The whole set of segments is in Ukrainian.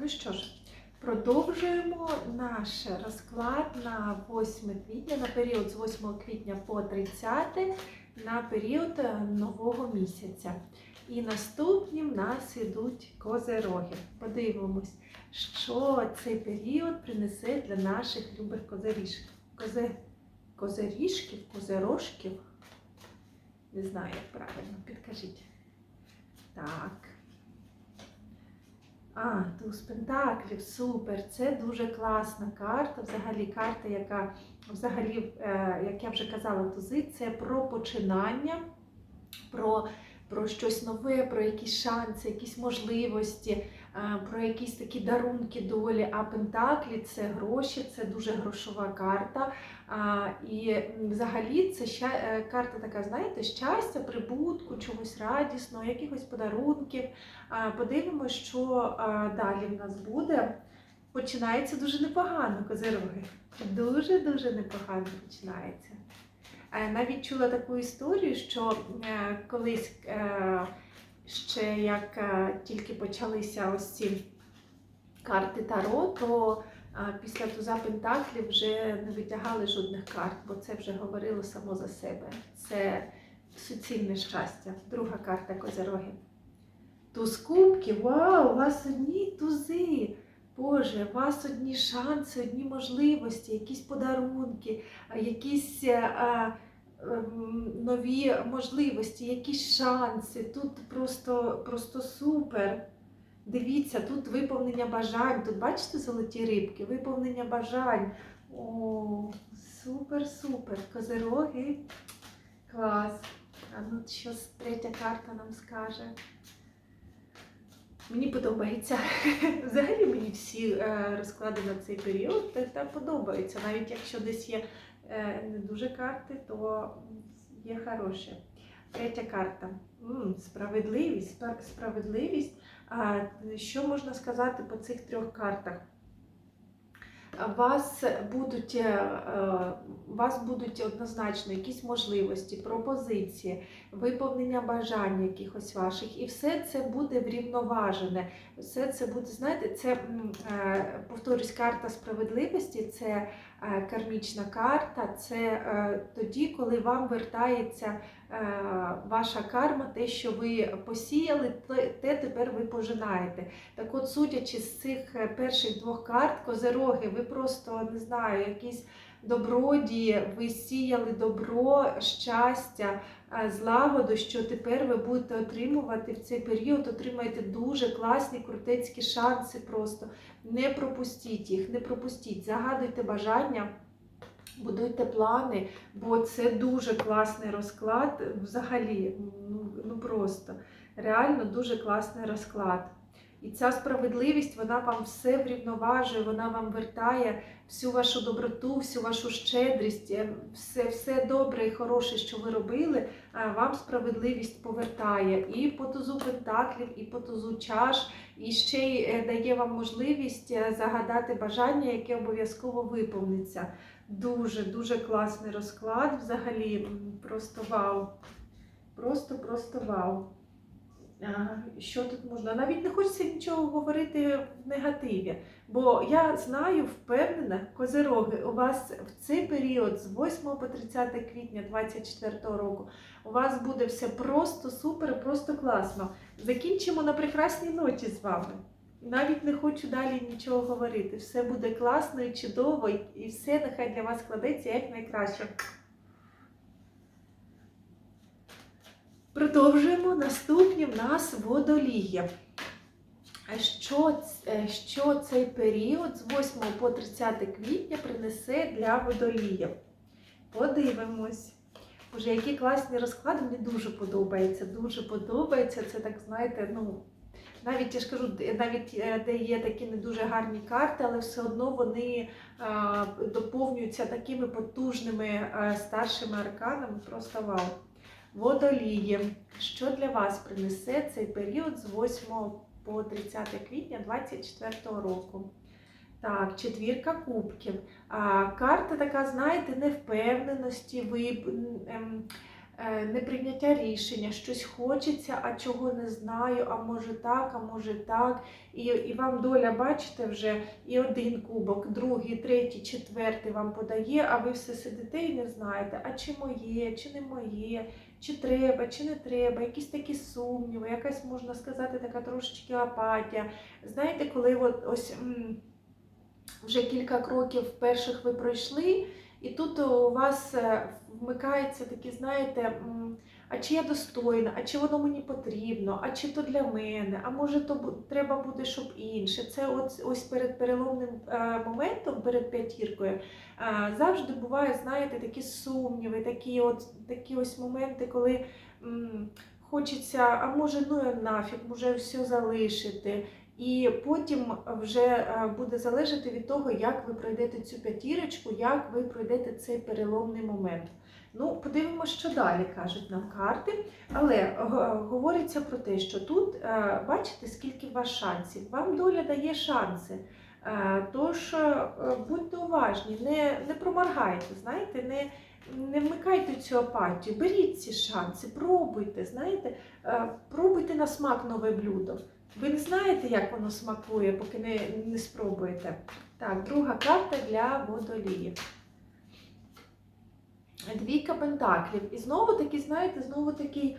ну що ж, продовжуємо наш розклад на 8 квітня, на період з 8 квітня по 30, на період е, нового місяця. І наступні в нас ідуть козероги. Подивимось, що цей період принесе для наших любих козиріжків. Козе... Козиріжків, козирожків. Не знаю, як правильно, підкажіть. Так. А, туз пентаклів, супер. Це дуже класна карта. Взагалі карта, яка взагалі, е, як я вже казала, тузи, це про починання, про, про щось нове, про якісь шанси, якісь можливості, про якісь такі дарунки долі. А пентаклі це гроші, це дуже грошова карта. І взагалі це ща, е, карта така, знаєте, щастя, прибутку, чогось радісного, якихось подарунків. А, Подивимось, що далі в нас буде. Починається дуже непогано, козироги. Дуже-дуже непогано починається. Е, Навіть чула таку історію, що е, колись е, ще як е, тільки почалися ось ці карти Таро, то е, після туза Пентаклів вже не витягали жодних карт, бо це вже говорило само за себе. Це суцільне щастя. Друга карта Козироги. Туз кубків, вау, у вас одні тузи. Боже, у вас одні шанси, одні можливості, якісь подарунки, якісь е, нові можливості, якісь шанси. Тут просто, просто супер. Дивіться, тут виповнення бажань. Тут бачите золоті рибки, виповнення бажань. О, супер, супер. Козироги. Клас. А ну що третя карта нам скаже? Мені подобається. Взагалі мені всі е, розклади на цей період та, подобаються. Навіть якщо десь є не дуже карти, то є хороші. Третя карта. Справедливість. Справедливість. Що можна сказати по цих трьох картах? Вас будуть, е, е, вас будуть однозначно якісь можливості, пропозиції, виповнення бажань якихось ваших, і все це буде врівноважене. Все це буде, знаєте, це е, повторюсь, карта справедливості, це кармічна карта, це тоді, коли вам вертається ваша карма, те, що ви посіяли, те тепер ви пожинаєте. Так от, судячи з цих е, перших двох карт, козероги, ви просто не знаю, якісь добродії, ви сіяли добро, щастя, е, злагоду, що тепер ви будете отримувати в цей період, отримаєте дуже класні крутецькі шанси просто. Не пропустіть їх, не пропустіть, загадуйте бажання. Будуйте плани, бо це дуже класний розклад. Взагалі, ну, ну просто реально дуже класний розклад. І ця справедливість, вона вам все врівноважує, вона вам вертає всю вашу доброту, всю вашу щедрість, е, все, все добре і хороше, що ви робили, е, вам справедливість повертає і по тузу пентаклів, і по тузу чаш, і ще й е, дає вам можливість загадати бажання, яке обов'язково виповниться. Дуже дуже класний розклад. Взагалі, просто вау. Просто, просто вау. Що тут можна? Навіть не хочеться нічого говорити в негативі. Бо я знаю, впевнена, козероги, у вас в цей період з 8 по 30 квітня 2024 року у вас буде все просто супер, просто класно. Закінчимо на прекрасній ноті з вами. Навіть не хочу далі нічого говорити. Все буде класно і чудово, і- все нехай для вас складеться як найкраще. Продовжуємо. Наступні в нас водолії. А Що, е, що цей період з 8 по 30 квітня принесе для водоліїв? Подивимось. Боже, які класні розклади, мені дуже подобається. Дуже подобається. Це так, знаєте, ну. Навіть я ж кажу, навіть е, де є такі не дуже гарні карти, але все одно вони доповнюються такими потужними а, старшими арканами. Просто вау. Водолії. Що для вас принесе цей період з 8 по 30 квітня 2024 року? Так, четвірка кубків. А, карта така, знаєте, невпевненості, ви, ем, е, неприйняття рішення, щось хочеться, а чого не знаю, а може так, а може так. І, і вам доля, бачите, вже і один кубок, другий, третій, четвертий вам подає, а ви все сидите і не знаєте, а чи моє, чи не моє, чи треба, чи не треба, якісь такі сумніви, якась можна сказати, така трошечки апатія. Знаєте, коли от ось вже кілька кроків перших ви пройшли, і тут у вас е, вмикається такі, знаєте, а чи я достойна, а чи воно мені потрібно, а чи то для мене, а може то треба буде, щоб інше. Це от, ось перед переломним е, моментом, перед п'ятіркою, е, завжди бувають, знаєте, такі сумніви, такі, от, такі ось моменти, коли хочеться, а може, ну я нафіг, може все залишити. І потім вже е, буде залежати від того, як ви пройдете цю п'ятірочку, як ви пройдете цей переломний момент. Ну, подивимося, що далі кажуть нам карти. Але е, говориться про те, що тут е, бачите, скільки у вас шансів. Вам доля дає шанси. Тож будьте уважні, не, не проморгайте, знаєте, не, не вмикайте цю апатію, беріть ці шанси, пробуйте, знаєте, пробуйте на смак нове блюдо. Ви не знаєте, як воно смакує, поки не, не спробуєте. Так, друга карта для водоліїв. Двійка пентаклів. І знову таки, знаєте, знову такий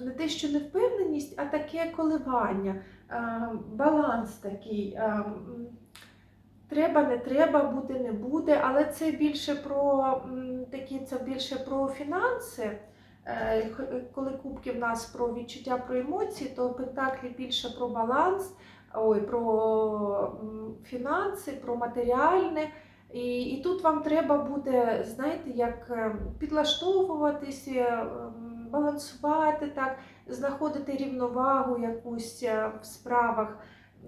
не те, що невпевненість, а таке коливання, е, баланс такий. е, Треба, не треба, буде, не буде, але це більше про такі, це більше про фінанси. Е, Коли кубки в нас про відчуття, про емоції, то пентаклі більше про баланс, ой, про фінанси, про матеріальне. І, і тут вам треба буде, знаєте, як е, підлаштовуватися, ем, балансувати так, знаходити рівновагу якусь е, в справах.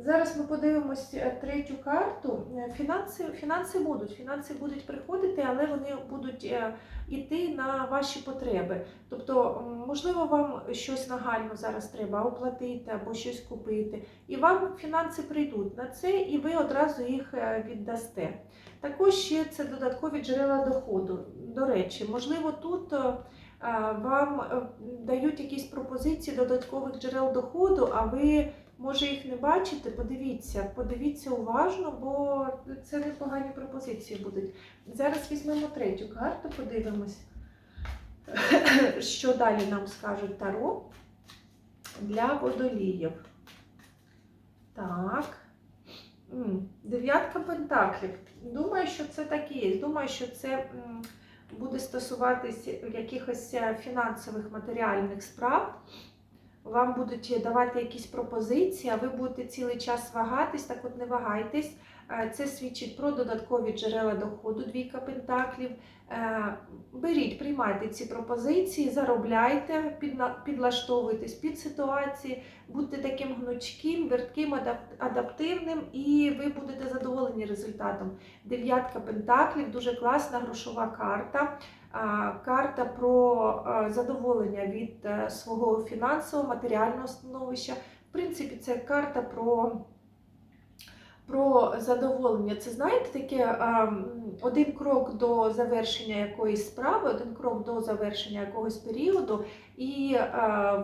Зараз ми подивимося третю карту. Е, Фінанси, фінанси будуть, фінанси будуть приходити, але вони будуть е, йти на ваші потреби. Тобто, можливо, вам щось нагально зараз треба оплатити або щось купити. І вам фінанси прийдуть на це, і ви одразу їх е, віддасте. Також ще це додаткові джерела доходу. До речі, можливо, тут е, вам е, дають якісь пропозиції додаткових джерел доходу, а ви може їх не бачите. Подивіться, подивіться уважно, бо це непогані пропозиції будуть. Зараз візьмемо третю карту, подивимось, що далі нам скажуть Таро для водоліїв. Так. Дев'ятка пентаклів. Думаю, що це так і є. Думаю, що це буде стосуватися якихось е, фінансових матеріальних справ. Вам будуть давати якісь пропозиції, а ви будете цілий час вагатись, так от не вагайтесь. Е, Це свідчить про додаткові джерела доходу, двійка пентаклів. Е, Беріть, приймайте ці пропозиції, заробляйте, підлаштовуйтесь під ситуації, будьте таким гнучким, вертким, адап- адаптивним, і ви будете задоволені результатом. Дев'ятка пентаклів дуже класна грошова карта. Карта про задоволення від е, свого фінансового, матеріального становища. В принципі, це карта про, про задоволення. Це знаєте, таке один крок до завершення якоїсь справи, один крок до завершення якогось періоду, і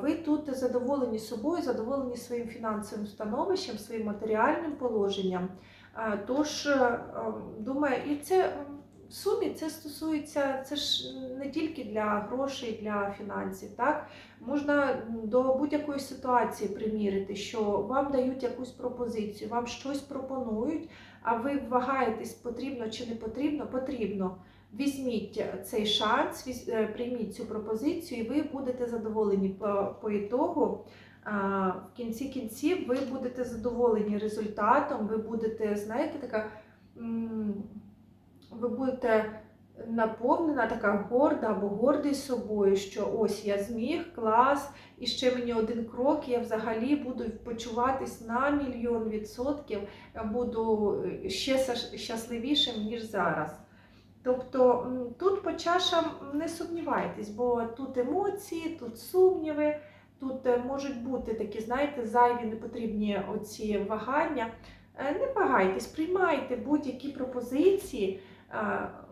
ви тут задоволені собою, задоволені своїм фінансовим становищем, своїм матеріальним положенням. Тож, думаю, і це. В сумі це стосується, це ж не тільки для грошей, для фінансів. Так можна до будь-якої ситуації примірити, що вам дають якусь пропозицію, вам щось пропонують, а ви вагаєтесь, потрібно чи не потрібно, потрібно. Візьміть цей шанс, е, прийміть цю пропозицію, і ви будете задоволені по ітогу. В кінці кінців ви будете задоволені результатом, ви будете, знаєте, така. Ви будете наповнена, така горда або гордий собою, що ось я зміг, клас, і ще мені один крок, я взагалі буду почуватись на мільйон відсотків, буду ще щасливішим, ніж зараз. Тобто тут по чашам не сумнівайтесь, бо тут емоції, тут сумніви, тут е, можуть бути такі, знаєте, зайві непотрібні оці вагання. Е, Не вагайтесь, приймайте будь-які пропозиції, Е,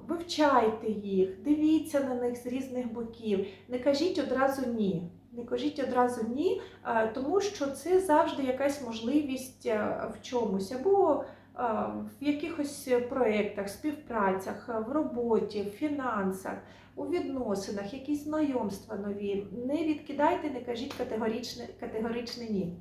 Вивчайте їх, дивіться на них з різних боків. Не кажіть одразу ні. Не кажіть одразу ні, тому що це завжди якась можливість в чомусь або в якихось проєктах, співпрацях, в роботі, в фінансах, у відносинах, якісь знайомства нові. Не відкидайте, не кажіть категоричне, категоричне ні.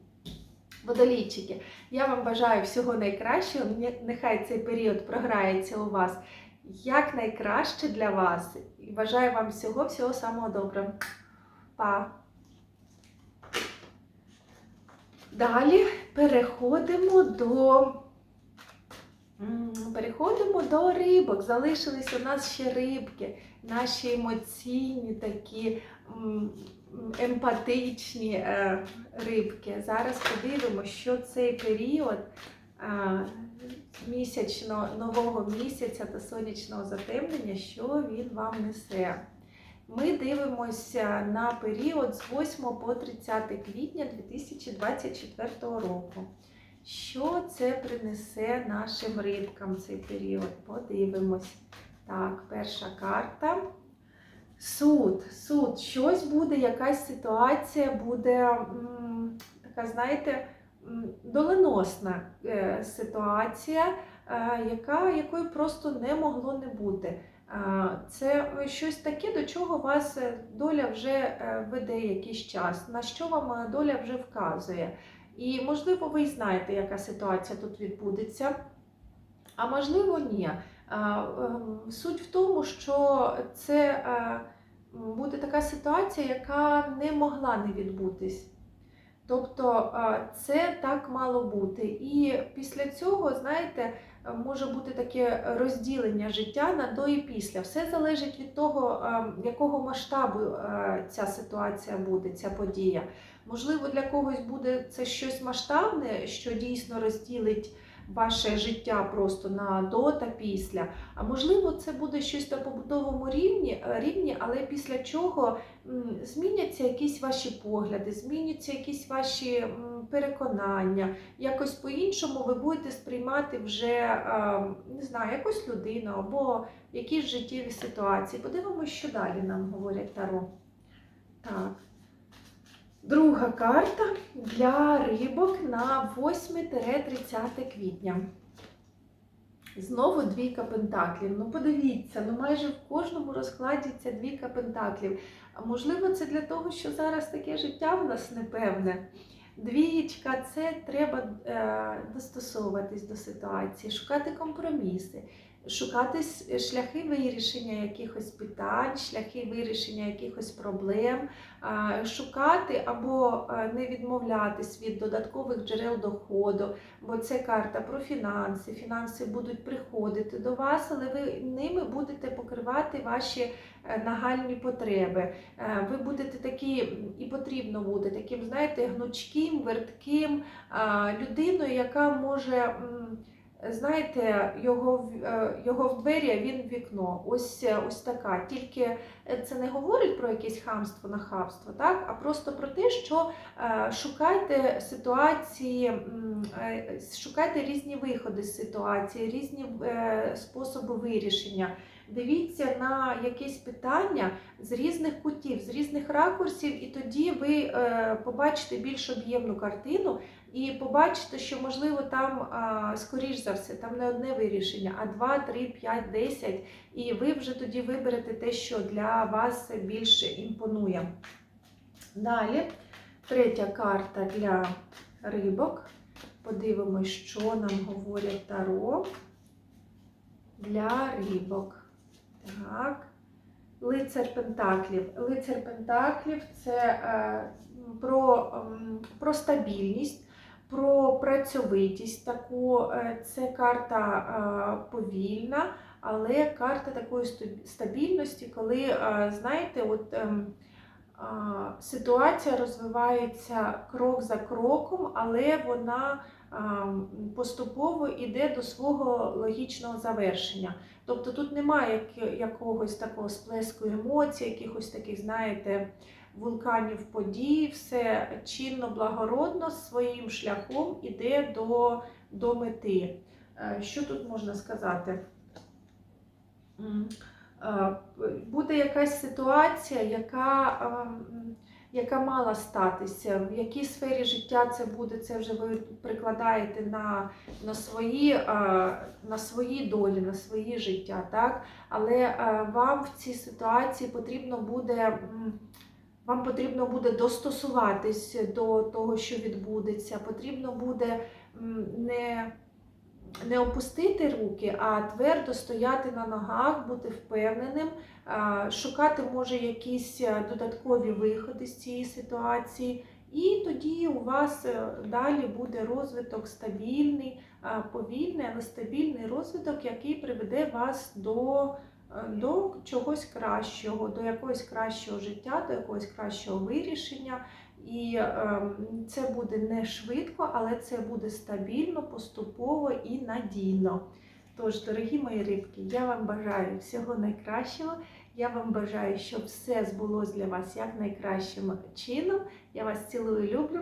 Водолійчики, я вам бажаю всього найкращого. Нехай цей період програється у вас як найкраще для вас. І бажаю вам всього, всього самого доброго. Па! Далі переходимо до переходимо до рибок. Залишились у нас ще рибки, наші емоційні такі емпатичні е, рибки. Зараз подивимося, що цей період е, місячно нового місяця та сонячного затемнення, що він вам несе. Ми дивимося на період з 8 по 30 квітня 2024 року. Що це принесе нашим рибкам цей період? Подивимось. Так, перша карта. Суд. Суд. Щось буде, якась ситуація буде м, така, знаєте, доленосна е, ситуація, е, яка, якої просто не могло не бути. Це щось таке, до чого вас е, доля вже веде якийсь час, на що вам доля вже вказує. І, можливо, ви знаєте, яка ситуація тут відбудеться, а можливо, ні. Ем, Суть в тому, що це буде така ситуація, яка не могла не відбутись. Тобто це так мало бути. І після цього, знаєте, може бути таке розділення життя на до і після. Все залежить від того, якого масштабу ця ситуація буде, ця подія. Можливо, для когось буде це щось масштабне, що дійсно розділить ваше життя просто на до та після. А можливо, це буде щось на побутовому рівні, е, рівні, але після чого зміняться якісь ваші погляди, зміняться якісь ваші переконання. Якось по-іншому ви будете сприймати вже не знаю, якусь людину або якісь життєві ситуації. Подивимося, що далі нам говорять Таро. Так. Друга карта для рибок на 8-30 квітня. Знову двійка пентаклів. Ну подивіться, ну майже в кожному розкладі ця двійка пентаклів. Можливо, це для того, що зараз таке життя в нас непевне. Двієчка це треба е, достосовуватись до ситуації, шукати компроміси, шукати шляхи вирішення якихось питань, шляхи вирішення якихось проблем, е, шукати або е, не відмовлятись від додаткових джерел доходу, бо це карта про фінанси. Фінанси будуть приходити до вас, але ви ними будете покривати ваші е, нагальні потреби. Е, Ви будете такі, і потрібно бути таким, знаєте, гнучким, вертким людиною, яка може, знаєте, його, е, його в двері, а він в вікно. Ось, е, ось така. Тільки е, це не говорить про якесь хамство, нахабство, так? а просто про те, що шукайте ситуації, шукайте різні виходи з ситуації, різні способи вирішення. Дивіться на якесь питання з різних кутів, з різних ракурсів, і тоді ви побачите більш об'ємну картину і побачите, що можливо там, скоріш за все, там не одне вирішення, а два, три, п'ять, десять. І ви вже тоді виберете те, що для вас більше імпонує. Далі, третя карта для рибок. Подивимось, що нам говорять Таро для рибок. Так. Лицар Пентаклів. Лицар Пентаклів це е, про, ем, про стабільність, про працьовитість таку. Е, Це карта е, повільна, але карта такої стабільності, коли, е, знаєте, от. ем, Ситуація розвивається крок за кроком, але вона поступово йде до свого логічного завершення. Тобто тут немає якогось такого сплеску емоцій, якихось таких, знаєте, вулканів подій, все чинно, благородно своїм шляхом іде до, до мети. Е, Що тут можна сказати? е, буде якась ситуація, яка, ем, яка мала статися. В якій сфері життя це буде, це вже ви прикладаєте на, на, свої, е, на свої долі, на свої життя. Так? Але е, вам в цій ситуації потрібно буде. Вам потрібно буде достосуватись до того, що відбудеться. Потрібно буде не, не опустити руки, а твердо стояти на ногах, бути впевненим, шукати може якісь е, додаткові виходи з цієї ситуації. І тоді у вас е, далі буде розвиток стабільний, повільний, але стабільний розвиток, який приведе вас до, до чогось кращого, до якогось кращого життя, до якогось кращого вирішення. І ем, це буде не швидко, але це буде стабільно, поступово і надійно. Тож, дорогі мої рибки, я вам бажаю всього найкращого. Я вам бажаю, щоб все збулось для вас як найкращим чином. Я вас цілую, люблю.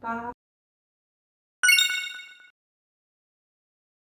Па!